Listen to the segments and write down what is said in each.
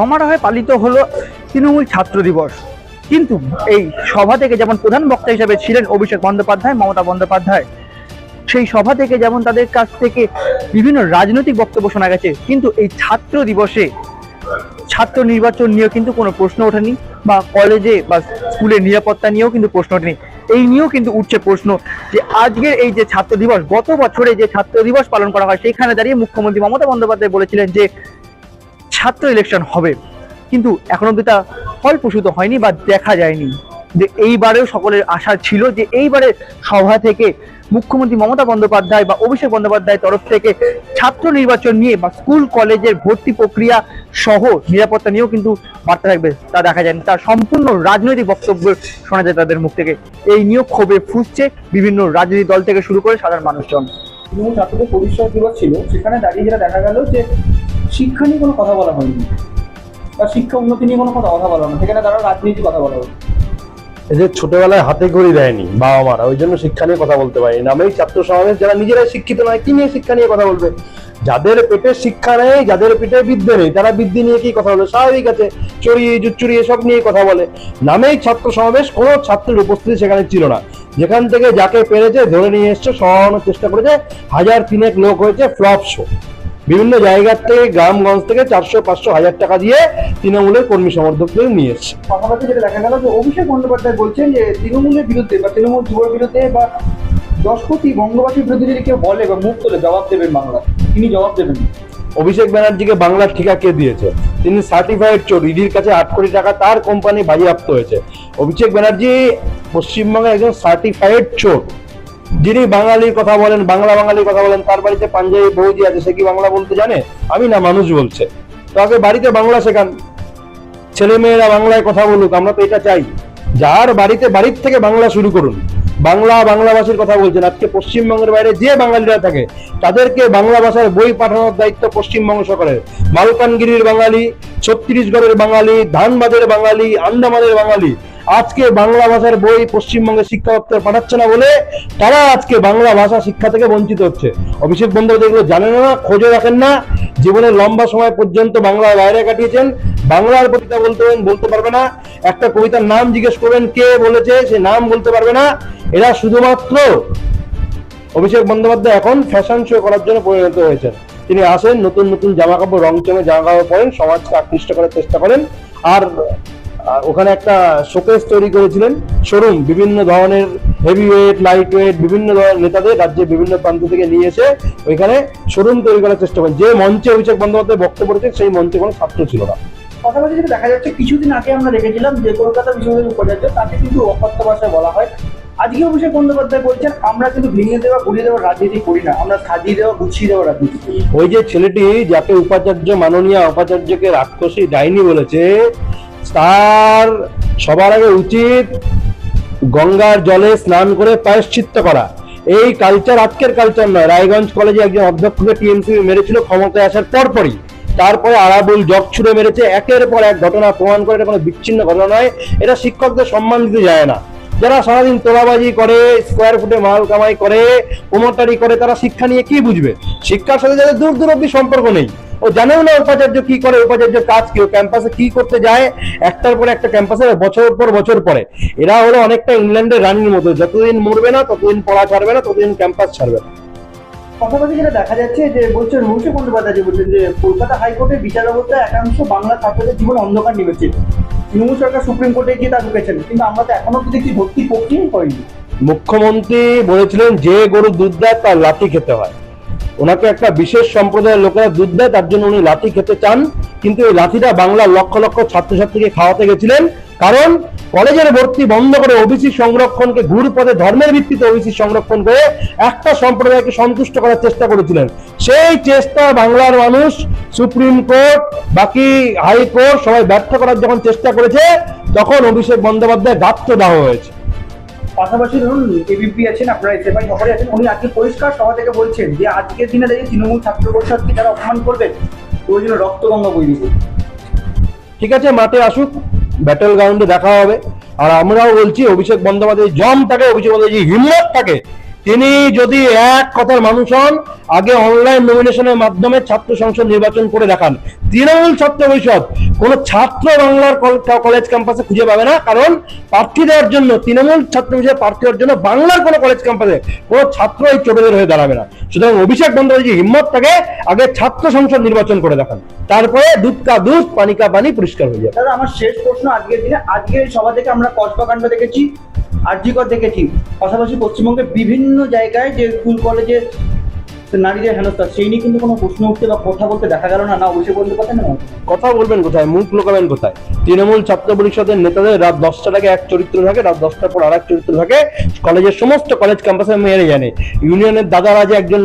সমারোহে পালিত হলো তৃণমূল ছাত্র দিবস। কিন্তু এই সভা থেকে যেমন প্রধান বক্তা হিসেবে ছিলেন অভিষেক বন্দ্যোপাধ্যায়, মমতা বন্দ্যোপাধ্যায়, সেই সভা থেকে যেমন তাদের কাছ থেকে বিভিন্ন রাজনৈতিক বক্তব্য শোনা গেছে, কিন্তু এই ছাত্র দিবসে ছাত্র নির্বাচন নিয়েও কিন্তু কোনো প্রশ্ন ওঠেনি বা কলেজে বা স্কুলের নিরাপত্তা নিয়েও কিন্তু প্রশ্ন ওঠেনি। এই নিয়েও কিন্তু উঠছে প্রশ্ন যে আজকের এই যে ছাত্র দিবস, গত বছরে যে ছাত্র দিবস পালন করা হয়, সেখানে দাঁড়িয়ে মুখ্যমন্ত্রী মমতা বন্দ্যোপাধ্যায় বলেছিলেন যে ছাত্র ইলেকশন হবে। কিন্তু এখন অব্দি তা ফলপ্রসূত হয়নি বা দেখা যায়নি। যে এইবারেও সকলের আশা ছিল যে এইবারে সভা থেকে মুখ্যমন্ত্রী মমতা বন্দ্যোপাধ্যায় বা অভিষেক বন্দ্যোপাধ্যায়ের তরফ থেকে ছাত্র নির্বাচন নিয়ে বা স্কুল, কলেজের ভর্তি প্রক্রিয়া সহ নিরাপত্তা নিয়েও কিন্তু বার্তা থাকবে, তা দেখা যায়নি। তার সম্পূর্ণ রাজনৈতিক বক্তব্য শোনা যায় তাদের মুখ থেকে। এই নিয়েও ক্ষোভে ফুসছে বিভিন্ন রাজনৈতিক দল থেকে শুরু করে সাধারণ মানুষজন। ছাত্রদের পরিচয় দিবস ছিল, সেখানে দাঁড়িয়ে যেটা দেখা গেল যে শিক্ষা নিয়ে কোনো কথা বলা হয়নি। বা শিক্ষা উন্নতি নিয়ে কোনো কথা কথা বলা হয়নি। সেখানে তারা রাজনীতি কথা বলা হলো এদের ছোটবেলায় হাতে করি দেয়নি বাবা মারা ওই জন্য শিক্ষা নিয়ে কথা বলতে পারি নামেই ছাত্র সমাবেশ, যারা নিজেরাই শিক্ষিত নয়, কি নিয়ে শিক্ষা নিয়ে কথা বলবে? যাদের পেটে শিক্ষা নেই, যাদের পেটে বিদ্যে নেই, তারা বিদ্যে নিয়ে কি কথা বলে? স্বাভাবিক আছে চুরি জুচ্চুরি এসব নিয়ে কথা বলে। নামেই ছাত্র সমাবেশ, কোনো ছাত্রের উপস্থিতি সেখানে ছিল না। যেখান থেকে যাকে পেরেছে, ধরে নিয়ে এসছে, সরানোর চেষ্টা করেছে। হাজার তিনেক লোক হয়েছে, ফ্লপ শো। বিভিন্ন জায়গার থেকে গ্রামগঞ্জ থেকে চারশো পাঁচশো হাজার টাকা দিয়ে তৃণমূলের কর্মী সমর্থকদের নিয়ে এসছে। পাশাপাশি যেটা দেখা গেল যে অভিষেক বন্দ্যোপাধ্যায় বলছেন যে তৃণমূলের বিরুদ্ধে বা তৃণমূল যুবর বিরুদ্ধে বা দশপতি বঙ্গবাসীর বিরুদ্ধে যদি কেউ বলে বা মুখ তোলে জবাব দেবেন বাংলা তিনি জবাব দেবেন। অভিষেক ব্যানার্জিকে বাংলার ঠিকা কে দিয়েছে? তিনি সার্টিফাইড চোর ইডির কাছে আট কোটি টাকা তার কোম্পানি বাজেয়াপ্ত হয়েছে। অভিষেক ব্যানার্জি পশ্চিমবঙ্গের একজন সার্টিফাইড চোর। যিনি বাঙালির কথা বলেন, বাংলা বাঙালির কথা বলেন, তার বাড়িতে পাঞ্জাবি বৌদি আছে, সে কি বাংলা বলতে জানে? আমি না, মানুষ বলছে। তো আগে বাড়িতে বাংলা শেখান। ছেলে মেয়েরা বাংলায় কথা বলুক, আমরা তো এটা চাই। যার বাড়িতে, বাড়ির থেকে বাংলা শুরু করুন। বাংলা, বাংলাভাষীর কথা বলছেন। আজকে পশ্চিমবঙ্গের বাইরে যে বাঙালিরা থাকে, তাদেরকে বাংলা ভাষার বই পাঠানোর দায়িত্ব পশ্চিমবঙ্গ সরকারের। মালকানগিরির বাঙালি, ছত্তিশগড়ের বাঙালি, ধানবাদের বাঙালি, আন্দামানের বাঙালি আজকে বাংলা ভাষার বই পশ্চিমবঙ্গের শিক্ষা দপ্তর পাঠাচ্ছে না বলে তারা আজকে বাংলা ভাষা শিক্ষা থেকে বঞ্চিত হচ্ছে। অভিষেক বন্দ্যোপাধ্যায় এগুলো জানেন না, খোঁজও রাখেন না। জীবনের লম্বা সময় পর্যন্ত বাংলার বাইরে কাটিয়েছেন। বাংলার কবিতা বলতে বলতে পারবে না। একটা কবিতার নাম জিজ্ঞেস করবেন, কে বলেছে, সে নাম বলতে পারবে না। এরা শুধুমাত্র অভিষেক বন্দ্যোপাধ্যায় এখন ফ্যাশন শো করার জন্য পরিণত হয়েছেন। তিনি আসেন, নতুন নতুন জামা কাপড় রং চঙে জামা কাপড় পরেন, সমাজকে আকৃষ্ট করার চেষ্টা করেন। আর আর ওখানে একটা শোকেস তৈরি করেছিলেন শোরুম বিভিন্ন ধরনের হেভি ওয়েট লাইট ওয়েট বিভিন্ন ধরনের নেতাদের রাজ্যের বিভিন্ন প্রান্ত থেকে নিয়ে এসে ওইখানে শোরুম তৈরি করার চেষ্টা করেন। যে মঞ্চে অভিষেক বন্দ্যোপাধ্যায় বক্তব্য রেখেছেন সেই মঞ্চে কোনো ছাত্র ছিল না। পাশাপাশি যেটা দেখা যাচ্ছে কিছুদিন আগে আমরা দেখেছিলাম যে কলকাতা বিশ্ববিদ্যালয়ের উপাচার্য তাকে কিন্তু অকথ্য ভাষায় বলা হয়। আজকে অভিষেক বন্দ্যোপাধ্যায় বলছেন আমরা কিন্তু ভেঙে দেওয়া গড়িয়ে দেওয়ার রাজনীতি করি না। আমরা সাজিয়ে দেওয়া গুছিয়ে দেওয়া রাজনীতি ওই যে ছেলেটি যাকে উপাচার্য মাননীয় উপাচার্যকে রাক্ষসী ডাইনি বলেছে তার সবার আগে উচিত গঙ্গার জলে স্নান করে প্রায়শ্চিত্ত করা। এই কালচার আজকের কালচার নয়। রায়গঞ্জ কলেজে একজন অধ্যক্ষকে টিএমসি মেরেছিল, ক্ষমতায় আসার পরপরই। তারপরে আরাবুল জগ ছুড়ে মেরেছে। একের পর এক ঘটনা প্রমাণ করে এটা কোনো বিচ্ছিন্ন ঘটনা নয়। এটা শিক্ষকদের সম্মান দিতে যায় না। যারা সারাদিন তোলাবাজি করে স্কোয়ার ফুটে মাল কামাই করে প্রমোটারি করে, তারা শিক্ষা নিয়ে কি বুঝবে? শিক্ষার সাথে যাদের দূর দূর অব্দি সম্পর্ক নেই। ও জানেও না উপাচার্য কি করে উপাচার্য কাজ কি ও ক্যাম্পাসে কি করতে যায়? একটার পর একটা ক্যাম্পাসে বছর পর বছর পরে। এরা হলো অনেকটা ইংল্যান্ডের রানীর মতো। যতদিন মরবে না ততদিন পড়া ছাড়বে না ততদিন ক্যাম্পাস ছাড়বে না। পাশাপাশি যেটা দেখা যাচ্ছে যে বলছেন অভিষেক বন্দ্যোপাধ্যায় যে বলছেন যে কলকাতা হাইকোর্টের বিচার ব্যবস্থা একাংশ বাংলা ছাত্রদের জীবন অন্ধকার নেমেছে। তৃণমূল সরকার সুপ্রিম কোর্টে গিয়ে তা ঢুকেছেন কিন্তু আমরা তো এখনও তো দেখছি ভর্তি প্রক্রিয়াই হয়নি। মুখ্যমন্ত্রী বলেছিলেন যে গরু দুধ দেয় তার লাঠি খেতে হয়। ওনাকে একটা বিশেষ সম্প্রদায়ের লোকেরা দুধ দেয়, তার জন্য উনি লাঠি খেতে চান। কিন্তু এই লাঠিটা বাংলার লক্ষ লক্ষ ছাত্রছাত্রীকে খাওয়াতে গেছিলেন। কারণ কলেজের ভর্তি বন্ধ করে ওবিসি সংরক্ষণকে ঘুর পথে ধর্মের ভিত্তিতে ওবিসি সংরক্ষণ করে একটা সম্প্রদায়কে সন্তুষ্ট করার চেষ্টা করেছিলেন। সেই চেষ্টা বাংলার মানুষ সুপ্রিম কোর্ট, বাকি হাইকোর্ট সবাই ব্যর্থ করার যখন চেষ্টা করেছে, তখন অভিষেক বন্দ্যোপাধ্যায় গাত্রদাহ হয়েছে। পাশাপাশি ধরুন এবিপি আছেন, আপনারা এসএফআই সকলে আছেন, উনি আজকে পরিষ্কার সভা থেকে বলছেন যে আজকের দিনে দাঁড়িয়ে তৃণমূল ছাত্র পরিষদকে যারা অপমান করবেন ওই জন্য রক্তগঙ্গা বই দিবে ঠিক আছে, মাঠে আসুক ব্যাটল গ্রাউন্ডে দেখা হবে। আর আমরাও বলছি, অভিষেক বন্দ্যোপাধ্যায়, জম থাকে অভিষেক বন্দ্যোপাধ্যায়, হিম্মত থাকে তিনি যদি এক কথার মানুষ হন, আগে অনলাইন নমিনেশনের মাধ্যমে ছাত্র সংসদ নির্বাচন করে দেখান। তৃণমূল ছাত্র পরিষদ, কোন ছাত্র বাংলার কলেজ ক্যাম্পাসে খুঁজে পাবে না, কারণ প্রার্থী দেওয়ার জন্য, তৃণমূল ছাত্র পরিষদ প্রার্থী দেওয়ার জন্য বাংলার কোনো কলেজ ক্যাম্পাসে কোনো ছাত্র এই চোরেদের হয়ে দাঁড়াবে না। সুতরাং অভিষেক বন্দ্যোপাধ্যায় হিম্মত থাকে, আগে ছাত্র সংসদ নির্বাচন করে দেখান। তারপরে দুধ কা দুধ পানি কা পানি পরিষ্কার হয়ে যাবে। আমার শেষ প্রশ্ন আজকের দিনে, আজকের সভা থেকে আমরা কসবাকাণ্ড দেখেছি। আরজিকর দেখেছি পাশাপাশি পশ্চিমবঙ্গের বিভিন্ন জায়গায় যে স্কুল, কলেজে নারীদের হেনস্থা, সেই নিয়ে কিন্তু কোনো প্রশ্ন উঠতে বা কথা বলতে দেখা গেল না। না, অভিষেক বন্দ্যোপাধ্যায় না। কথা বলবেন কোথায়? মুখ লোকাবেন কোথায়? তৃণমূল ছাত্র পরিষদের নেতাদের রাত দশটা থেকে এক চরিত্র থাকে, রাত দশটার পর আর এক চরিত্র থাকে। কলেজের সমস্ত কলেজ ক্যাম্পাসে মেয়েরে জানে। ইউনিয়নের দাদারা যে একজন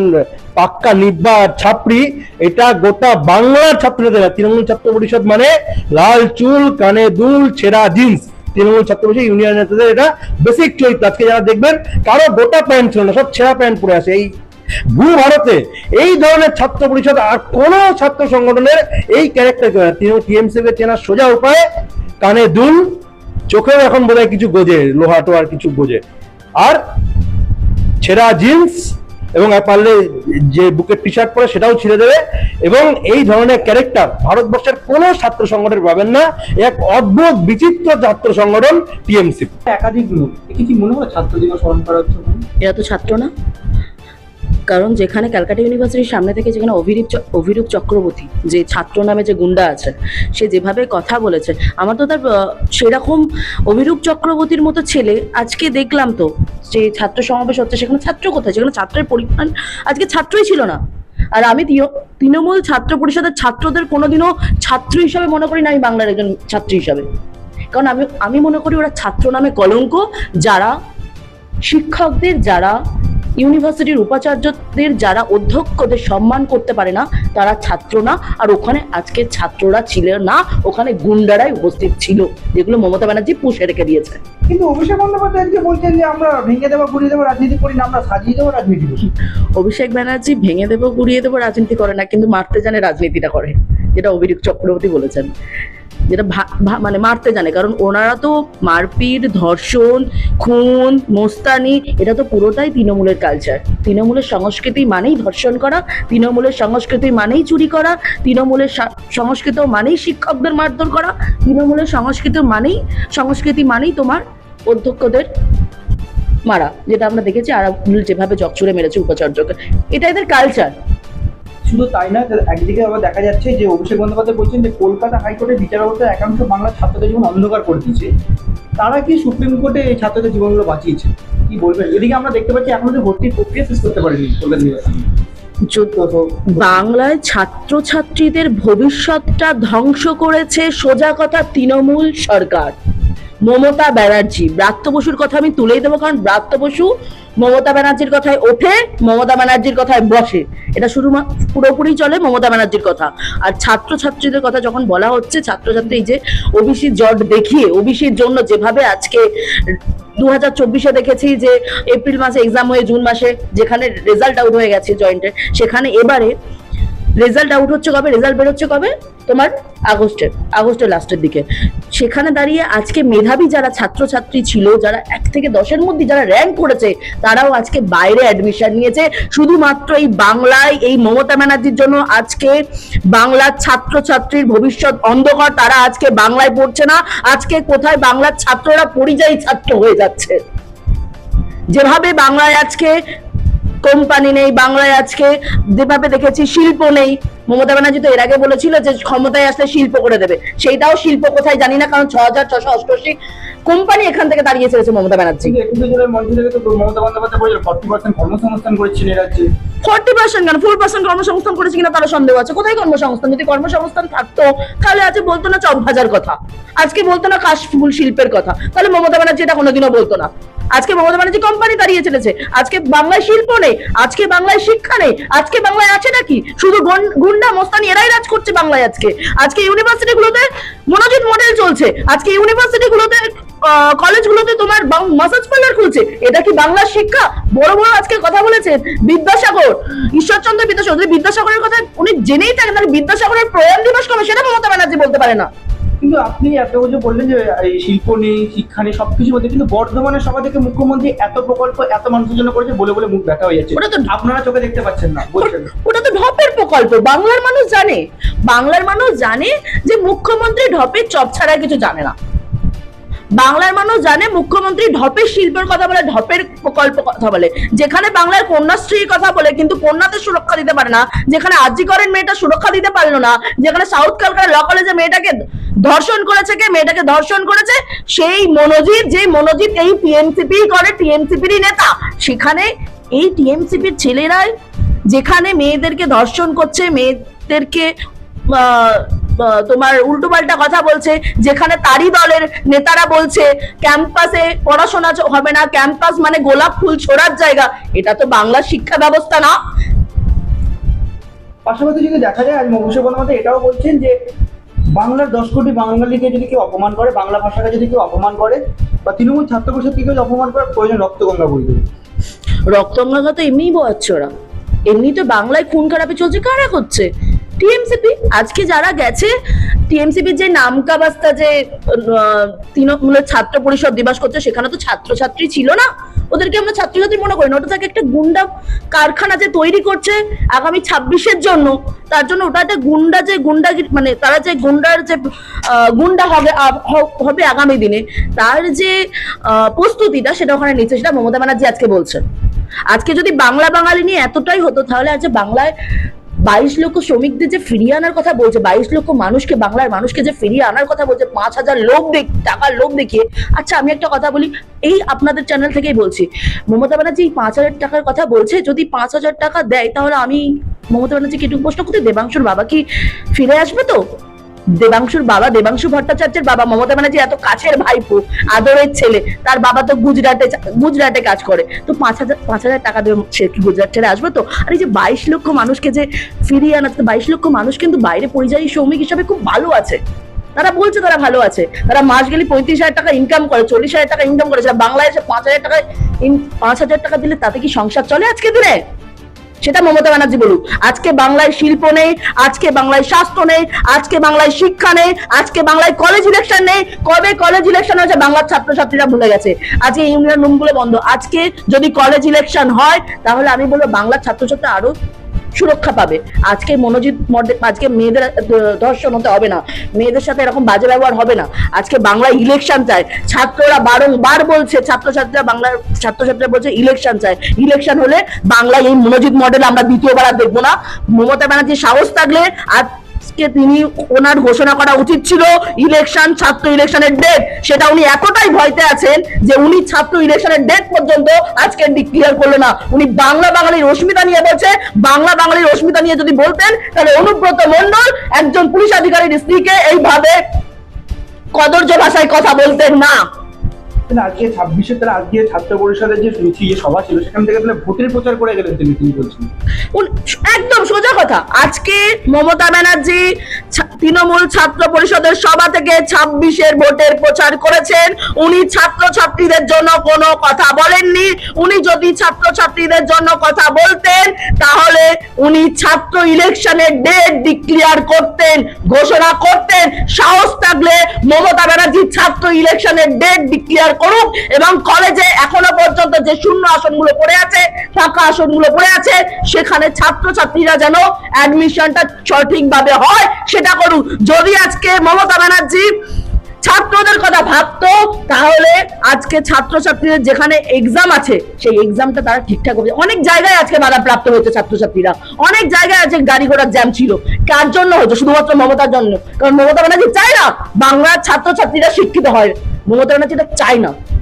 পাক্কা নিব্বা ছাত্রী, এটা গোটা বাংলার ছাত্রদের তৃণমূল ছাত্র পরিষদ মানে লাল চুল, কানে দুল, ছেঁড়া জিন্স। তৃণমূল ছাত্র পরিষদ ইউনিয়ন নেতাদের এটা বেসিক চরিত্র আজকে যারা দেখবেন, কারও গোটা প্যান্ট ছিল না, সব ছেঁড়া প্যান্ট পরে আছে। এই ভূ ভারতে এই ধরনের ছাত্র পরিষদ আর কোন ছাত্র সংগঠনের এই ক্যারেক্টার টিএমসি কে চেনার সোজা উপায়, কানে দুল, চোখেও এখন বোধহয় কিছু গোজে, লোহা টোয়ার কিছু গোজে। আর ছেঁড়া জিন্স এবং পারলে যে বুকের টি শার্ট পরে সেটাও ছিঁড়ে দেবে। এবং এই ধরনের ক্যারেক্টার ভারতবর্ষের কোনো ছাত্র সংগঠন পাবেন না। এক অদ্ভুত বিচিত্র ছাত্র সংগঠন টিএমসি একাধিক লোক কি মনে হয় ছাত্র দিবস পালন করা হচ্ছে? এরা তো ছাত্র না। কারণ যেখানে ক্যালকাটা ইউনিভার্সিটির সামনে থেকে যেখানে অভিরূপ অভিরূপ চক্রবর্তী, যে ছাত্র নামে যে গুন্ডা আছে, সে যেভাবে কথা বলেছে, আমার তো তার সেরকম অভিরূপ চক্রবর্তীর মতো ছেলে আজকে দেখলাম তো, যে ছাত্র সমাবেশ হচ্ছে, সেখানে ছাত্র কোথায়? সেখানে ছাত্রের পরিমাণ আজকে ছাত্রই ছিল না। আর আমি তৃণমূল ছাত্র পরিষদের ছাত্রদের কোনোদিনও ছাত্র হিসাবে মনে করি না, আমি বাংলার একজন ছাত্রী হিসাবে। কারণ আমি আমি মনে করি ওরা ছাত্র নামে কলঙ্ক, যারা শিক্ষকদের, যারা ইউনিভার্সিটির উপাচার্যদের যারা অধ্যক্ষদের সম্মান করতে পারে না তারা ছাত্র না। আর ওখানে আজকে ছাত্ররা ছিল না ওখানে গুন্ডারাই উপস্থিত ছিল। যেগুলো মমতা ব্যানার্জি পুষে রেখে দিয়েছে। কিন্তু অভিষেক বন্দ্যোপাধ্যায় আজকে বলছেন যে আমরা ভেঙে দেবো গুড়িয়ে দেবো রাজনীতি করি না আমরা সাজিয়ে দেবো রাজনীতি করি। অভিষেক ব্যানার্জি ভেঙে দেবো গুড়িয়ে দেবো রাজনীতি করে না কিন্তু মারতে জানে রাজনীতিটা করে। যেটা অভিরূপ চক্রবর্তী বলেছেন, যেটা মানে মারতে জানে। কারণ ওনারা তো মারপিট, ধর্ষণ, খুন, মোস্তানি, এটা তো পুরোটাই তৃণমূলের কালচার তৃণমূলের সংস্কৃতি মানেই ধর্ষণ করা, তৃণমূলের সংস্কৃতি মানেই চুরি করা, তৃণমূলের সংস্কৃত মানেই শিক্ষকদের মারধর করা, তৃণমূলের সংস্কৃত মানেই, সংস্কৃতি মানেই তোমার অধ্যক্ষদের মারা, যেটা আমরা দেখেছি আর যেভাবে জগচুরে মেরেছে উপাচার্যকে। এটা এদের কালচার শুধু তাই না একদিকে আবার দেখা যাচ্ছে যে অভিষেক বন্দ্যোপাধ্যায় বলছেন যে কলকাতা হাইকোর্টের বিচার ব্যবস্থার একাংশ বাংলার ছাত্রদের জীবন অন্ধকার করে দিয়েছে। তারা কি সুপ্রিম কোর্টে এই ছাত্রদের জীবনগুলো বাঁচিয়েছে? কি বলবেন? এদিকে আমরা দেখতে পাচ্ছি এখনও যে ভর্তির প্রক্রিয়া শেষ করতে পারেনি কলকাতা ইউনিভার্সিটি। বাংলায় ছাত্রছাত্রীদের ভবিষ্যৎটা ধ্বংস করেছে সোজা কথা তৃণমূল সরকার। মমতা ব্যানার্জি। ব্রাত্য বসুর কথা আমি তুলেই দেবো, কারণ ব্রাত্য বসু মমতা ব্যানার্জির কথায় ওঠে, মমতা ব্যানার্জির কথায় বসে। এটা শুধু পুরোপুরি চলে মমতা ব্যানার্জির কথা। আর ছাত্রছাত্রীদের কথা যখন বলা হচ্ছে, ছাত্রছাত্রী যে ওবিসি জট দেখিয়ে ওবিসির জন্য যেভাবে আজকে দু হাজার চব্বিশে দেখেছি যে এপ্রিল মাসে এক্সাম হয়ে জুন মাসে যেখানে রেজাল্ট আউট হয়ে গেছে জয়েন্টের সেখানে এবারে রেজাল্ট আউট হচ্ছে কবে? রেজাল্ট বেরোচ্ছে কবে? তোমার আগস্টের আগস্টের লাস্টের দিকে। সেখানে দাঁড়িয়ে আজকে মেধাবী যারা ছাত্রছাত্রী ছিল, যারা এক থেকে দশের মধ্যে যারা র্যাঙ্ক করেছে, তারাও আজকে বাইরে অ্যাডমিশন নিয়েছে। শুধুমাত্র এই বাংলায়, এই মমতা ব্যানার্জির জন্য আজকে বাংলার ছাত্রছাত্রীর ভবিষ্যৎ অন্ধকার, তারা আজকে বাংলায় পড়ছে না। আজকে কোথায় বাংলার ছাত্ররা পরিযায়ী ছাত্র হয়ে যাচ্ছে? যেভাবে বাংলায় আজকে কোম্পানি নেই, বাংলায় আজকে যেভাবে দেখেছি, শিল্প নেই মমতা ব্যানার্জি তো এর আগে বলেছিল যে ক্ষমতায় আসলে শিল্প করে দেবে। সেইটাও শিল্প কোথায় জানি না কারণ ছ হাজার ছশো অষ্টআশি কোম্পানি এখান থেকে দাঁড়িয়ে ছেড়েছে মমতা ব্যানার্জি। ফর্টি পার্সেন্ট কেন? ফোর পার্সেন্ট কর্মসংস্থান করেছে কিনা তারা সন্দেহ আছে। কোথায় কর্মসংস্থান? যদি কর্মসংস্থান থাকতো তাহলে আজকে বলতো না চক ভাজার কথা। আজকে বলতো না কাশফুল শিল্পের কথা। তাহলে মমতা ব্যানার্জি এটা কোনোদিনও বলতো না। আজকে মমতা ব্যানার্জি কোম্পানি দাঁড়িয়ে চলেছে। আজকে বাংলায় শিল্প নেই আজকে বাংলায় শিক্ষা নেই আজকে বাংলায় আছে নাকি? শুধু গুন্ডা মোস্তানি, এরাই রাজ করছে বাংলায় আজকে। আজকে ইউনিভার্সিটি গুলোতে মনোজিৎ মডেল চলছে। আজকে ইউনিভার্সিটি গুলোতে কলেজগুলোতে তোমার মাসাজ পার্লার খুলছে। এটা কি বাংলার শিক্ষা? বড় বড় আজকে কথা বলেছেন বিদ্যাসাগর, ঈশ্বরচন্দ্র বিদ্যাসাগর। বিদ্যাসাগরের কথা উনি জেনেই থাকেন বিদ্যাসাগরের প্রয়াণ দিবস কবে? সেটা মমতা ব্যানার্জি বলতে পারে না। কিন্তু আপনি এত যে বললেন যে এই শিল্প নেই শিক্ষা নেই সবকিছু বলতে কিন্তু বর্ধমানে সভা থেকে মুখ্যমন্ত্রী এত প্রকল্প এত মানুষের জন্য করেছে বলে বলে মুখ ব্যথা হয়ে যাচ্ছে। ওটা তো আপনারা চোখে দেখতে পাচ্ছেন না বলছেন। ওটা তো ঢপের প্রকল্প বাংলার মানুষ জানে। বাংলার মানুষ জানে যে মুখ্যমন্ত্রী ঢপের চপ ছাড়া কিছু জানে না। বাংলার মানুষ জানে মুখ্যমন্ত্রী ঢপের শিল্পের কথা বলে, ঢপের প্রকল্প কথা বলে। যেখানে বাংলার কন্যাশ্রীর কথা বলে, কিন্তু কন্যাতে সুরক্ষা দিতে পারে না। যেখানে আজি করেন মেয়েটা সুরক্ষা দিতে পারল না। যেখানে সাউথ ক্যালকাটা ল কলেজে মেয়েটাকে ধর্ষণ করেছে কে? মেয়েটাকে ধর্ষণ করেছে সেই মনোজিৎ। যে মনোজিৎ এই টিএমসিপি করে টিএমসিপিরই নেতা। সেখানে এই টিএমসিপির ছেলেরাই যেখানে মেয়েদেরকে ধর্ষণ করছে, মেয়েদেরকে তোমার উল্টো পাল্টা কথা বলছে যেখানে তারই দলের নেতারা বলছে ক্যাম্পাসে পড়াশোনা হবে না ক্যাম্পাস মানে গোলাপ ফুল ছোড়ার জায়গা। এটা তো বাংলা শিক্ষা ব্যবস্থা না। পাশাপাশি যদি দেখা যায় আজ মৌসুমী বন্দ্যোপাধ্যায় এটাও বলছেন যে বাংলার দশ কোটি বাঙালিকে যদি কেউ অপমান করে বাংলা ভাষাকে যদি কেউ অপমান করে বা তৃণমূল ছাত্র পরিষদকে কেউ অপমান করে প্রয়োজন রক্তগঙ্গা বই দেবে। রক্তঙ্গা তো এমনিই বোয়াচ্ছে ওরা এমনি তো বাংলায় খুন খারাপে চলছে কারা করছে? টিএমসিপি? আজকে যারা গেছে, টিএমসিপির যে নামকা বাস্তা যে তৃণমূলের ছাত্র পরিষদ দিবস করছে, সেখানে তো ছাত্রছাত্রী ছিল না। ওদেরকে আমরা ছাত্রছাত্রী মনে করি না, ওটা থাকে একটা গুন্ডা কারখানা যে তৈরি করছে আগামী ছাব্বিশের জন্য, তার জন্য ওটা একটা গুন্ডা যে গুন্ডা মানে তারা যে গুন্ডার যে গুন্ডা হবে হবে আগামী দিনে, তার যে প্রস্তুতিটা সেটা ওখানে নিচ্ছে, সেটা মমতা ব্যানার্জি আজকে বলছেন। আজকে যদি বাংলা বাঙালি নিয়ে এতটাই হতো, তাহলে আজকে বাংলায় বাইশ লক্ষ শ্রমিকদের যে ফিরিয়ে আনার কথা বলছে, বাইশ লক্ষ মানুষকে, বাংলার মানুষকে যে ফিরিয়ে আনার কথা বলছে, পাঁচ হাজার লোক দেখ, টাকার লোক দেখিয়ে। আচ্ছা আমি একটা কথা বলি, এই আপনাদের চ্যানেল থেকেই বলছি। মমতা ব্যানার্জি এই পাঁচ হাজার টাকার কথা বলছে, যদি পাঁচ হাজার টাকা দেয়, তাহলে আমি মমতা ব্যানার্জিকে একটু প্রশ্ন করতে, দেবাংশুর বাবা কি ফিরে আসবে তো? দেবাংশুর বাবা, দেবাংশু ভট্টাচার্যের বাবা, মমতা ব্যানার্জি এত কাছের ভাইপো, আদরের ছেলে, তার বাবা তো গুজরাটে গুজরাটে কাজ করে। তো পাঁচ হাজার পাঁচ হাজার টাকা দেবে সে কি গুজরাট ছেড়ে আসবে তো? আর এই যে বাইশ লক্ষ মানুষকে যে ফিরিয়ে আনা বাইশ লক্ষ মানুষ কিন্তু বাইরে পরিযায়ী শ্রমিক হিসাবে খুব ভালো আছে। তারা বলছে তারা ভালো আছে। তারা মাস গেলে পঁয়ত্রিশ হাজার টাকা ইনকাম করে, চল্লিশ হাজার টাকা ইনকাম করে সেটা বাংলাদেশে পাঁচ হাজার টাকা পাঁচ হাজার টাকা দিলে তাতে কি সংসার চলে আজকে দিনে? সেটা মমতা ব্যানার্জি বলুক। আজকে বাংলায় শিল্প নেই, আজকে বাংলায় স্বাস্থ্য নেই, আজকে বাংলায় শিক্ষা নেই, আজকে বাংলায় কলেজ ইলেকশন নেই। কবে কলেজ ইলেকশন হয়েছে বাংলার ছাত্রছাত্রীরা ভুলে গেছে। আজকে ইউনিয়ন রুমগুলো বন্ধ। আজকে যদি কলেজ ইলেকশন হয়, তাহলে আমি বলব বাংলার ছাত্রছাত্রী আরও সুরক্ষা পাবে। আজকে মনোজিৎ আজকে মেয়েদের ধর্ষণ হতে হবে না। মেয়েদের সাথে এরকম বাজে ব্যবহার হবে না। আজকে বাংলা ইলেকশন চায়। ছাত্ররা বারংবার বলছে, ছাত্রছাত্রীরা বাংলার ছাত্রছাত্রীরা বলছে ইলেকশন চায়। ইলেকশন হলে বাংলায় এই মনোজিৎ মডেল আমরা দ্বিতীয়বার আর দেখব না। মমতা ব্যানার্জির সাহস থাকলে আজকে তিনি ওনার ঘোষণা করা উচিত ছিল ইলেকশন ছাত্র ইলেকশনের ডেট সেটা উনি এতটাই ভয়তে আছেন যে উনি ছাত্র ইলেকশনের ডেট পর্যন্ত আজকে ডিক্লিয়ার করল না। উনি বাংলা বাঙালির অস্মিতা নিয়ে বলছে। বাংলা বাঙালির অস্মিতা নিয়ে যদি বলতেন, তাহলে অনুব্রত মন্ডল একজন পুলিশ আধিকারিক স্ত্রীকে এইভাবে কদর্য ভাষায় কথা বলতেন না। তাহলে আজকে ছাব্বিশে তাহলে আজকে ছাত্র পরিষদের যে যে সভা ছিল, সেখান থেকে তাহলে ভোটের প্রচার করে গেলেন তিনি তিনি বলছেন। একদম সোজা কথা। আজকে মমতা ব্যানার্জি তৃণমূল ছাত্র পরিষদের সভা থেকে ছাব্বিশের ভোটের প্রচার করেছেন। উনি ছাত্র ছাত্রীদের জন্য কোনো কথা বলেননি। উনি যদি ছাত্র ছাত্রীদের জন্য কথা বলতেন, তাহলে উনি ছাত্র ইলেকশনের ডেট ডিক্লিয়ার করতেন, ঘোষণা করতেন। সাহস থাকলে মমতা ব্যানার্জি ছাত্র ইলেকশনের ডেট ডিক্লিয়ার করুক এবং কলেজে এখনও পর্যন্ত যে শূন্য আসনগুলো পড়ে আছে, ফাঁকা আসনগুলো পড়ে আছে, সেখানে ছাত্রছাত্রীরা যেন অ্যাডমিশনটা সঠিকভাবে হয়, সেটা করুক। যদি আজকে মমতা ব্যানার্জি ছাত্রদের কথা ভাবতো, তাহলে আজকে ছাত্রছাত্রীদের যেখানে এক্সাম আছে, সেই এক্সামটা তারা ঠিকঠাক হবে অনেক জায়গায় আজকে বাধা প্রাপ্ত হয়েছে ছাত্রছাত্রীরা। অনেক জায়গায় আজকে গাড়ি ঘোড়ার জ্যাম ছিল। কার জন্য হয়েছে? শুধুমাত্র মমতার জন্য। কারণ মমতা ব্যানার্জি চায় না, বাংলার ছাত্রছাত্রীরা শিক্ষিত হয়। মমতা ব্যানার্জি চায় না।